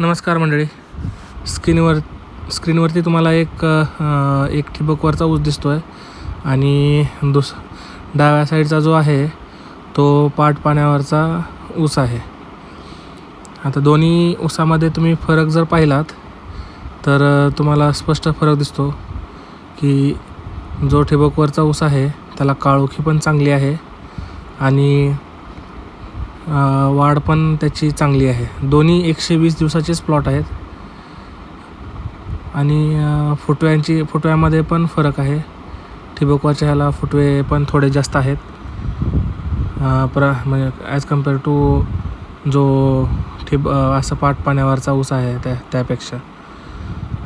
नमस्कार मंडळी. स्क्रीनवर स्क्रीनवरती तुम्हाला एक एक ठिबकवरचा ऊस दिसतो आहे आणि दुस डाव्या साईडचा जो आहे तो पाट पाण्यावरचा ऊस आहे. आता दोन्ही ऊसामध्ये तुम्ही फरक जर पाहिलात तर तुम्हाला स्पष्ट फरक दिसतो की जो ठिबकवरचा ऊस आहे त्याला काळोखी पण चांगली आहे आणि वाढ पण त्याची चांगली आहे. दोन्ही एकशे वीस दिवसाचेच प्लॉट आहेत. आणि फुटव्यांची फुटव्यामध्ये पण फरक आहे. ठिबकवाच्या ह्याला फुटवे पण थोडे जास्त आहेत. प्र म्हणजे ॲज कंपेअर टू जो ठिब असं पाट पाण्यावरचा ऊस आहे त्या त्यापेक्षा.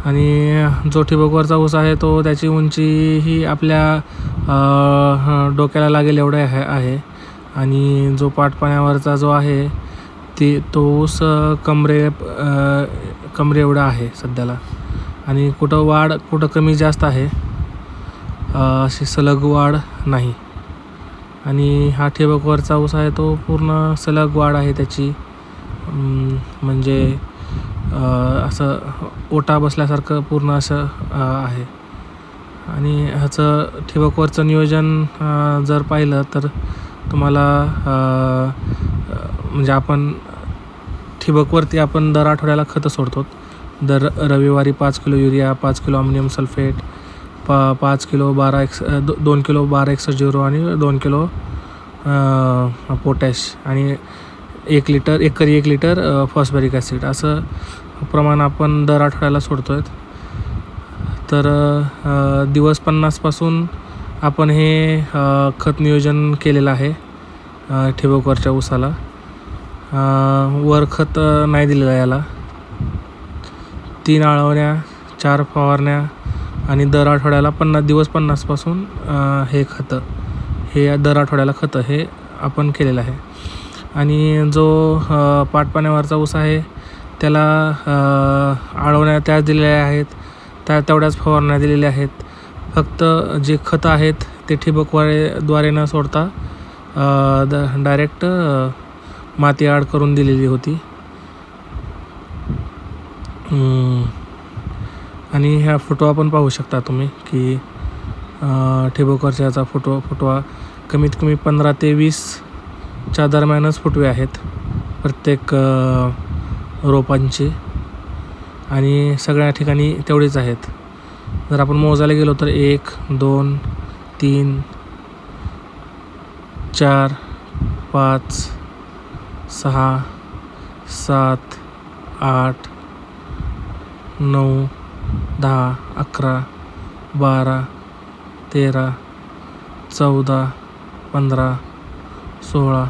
आणि जो ठिबकवरचा ऊस आहे तो त्याची उंची ही आपल्या डोक्याला लागेल एवढे आहे आहे. आणि जो पाटपाण्यावरचा जो आहे ते तो ऊस कमरे कमरे एवढा आहे सध्याला. आणि कुठं वाढ कुठं कमी जास्त आहे अशी सलग वाढ नाही. आणि हा ठिबकवरचा ऊस आहे तो पूर्ण सलग वाढ आहे त्याची. म्हणजे असं ओटा बसल्यासारखं पूर्ण असं आहे. आणि ह्याचं ठिबकवरचं नियोजन जर पाहिलं तर तुम्हाला म्हणजे आपण ठिबकवरती आपण दर आठवड्याला खतं सोडतो. दर रविवारी पाच किलो युरिया पाच किलो अमोनियम सल्फेट पा पाच किलो बारा एक्स दो दोन किलो बारा एक्स झिरो आणि दोन किलो पोटॅश आणि एक लिटर एकरी एक लिटर अ, फॉस्फरिक ॲसिड. असं प्रमाण आपण दर आठवड्याला सोडतो आहे तर दिवस पन्नासपासून आपण हे खत नियोजन केलेलं आहे ठिबकवरच्या ऊसाला. वर खत नाही दिलेलं आहे याला. तीन आळवण्या चार फवारण्या आणि दर आठवड्याला पन्नास दिवस पन्नासपासून हे खतं हे दर आठवड्याला खतं हे आपण केलेलं आहे. आणि जो पाटपाण्यावरचा ऊस आहे त्याला आळवण्या त्याच दिलेल्या आहेत त्या तेवढ्याच फवारण्या दिलेल्या आहेत. फक्त जे खतं आहेत ते ठिबकवाळेद्वारे न सोडता द डायरेक्ट माती आड करून दिलेली होती. आणि ह्या फोटो पण पाहू शकता तुम्ही की ठिबकवरच्याचा फोटो याचा फुटवा कमीत कमी पंधरा ते वीसच्या दरम्यानच फुटवे आहेत. प्रत्येक रोपांची. आणि सगळ्या ठिकाणी तेवढेच आहेत. जर आपण मोजायला गेलो तर एक दोन तीन चार पाच सहा सात आठ नऊ दहा अकरा बारा तेरा चौदा पंधरा सोळा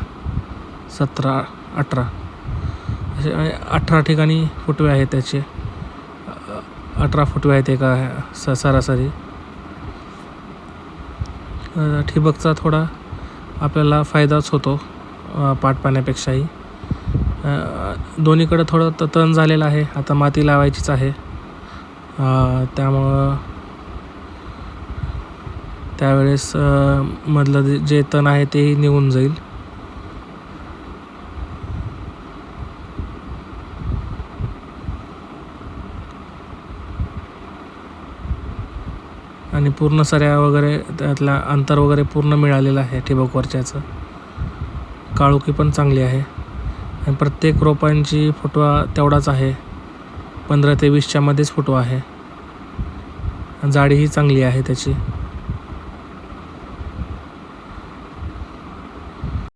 सतरा अठरा. असे अठरा ठिकाणी फुटवे आहेत त्याचे. अठरा फुटवे आहेत एका स सरासरी. ठिबकचा थोडा आपल्याला फायदाच होतो पाट पाण्यापेक्षाही. दोन्हीकडं थोडं त तण झालेलं आहे आता माती लावायचीच आहे. त्यामुळं त्यावेळेस मधलं जे तण आहे तेही निघून जाईल. आणि पूर्ण सऱ्या वगैरे त्यातला अंतर वगैरे पूर्ण मिळालेलं आहे ठिबक वरच्याचं. काळोखी पण चांगली आहे. आणि प्रत्येक रोपांची फुटवा तेवढाच आहे. पंधरा ते वीसच्यामध्येच फोटो फुटवा आहे जाडीही चांगली आहे त्याची.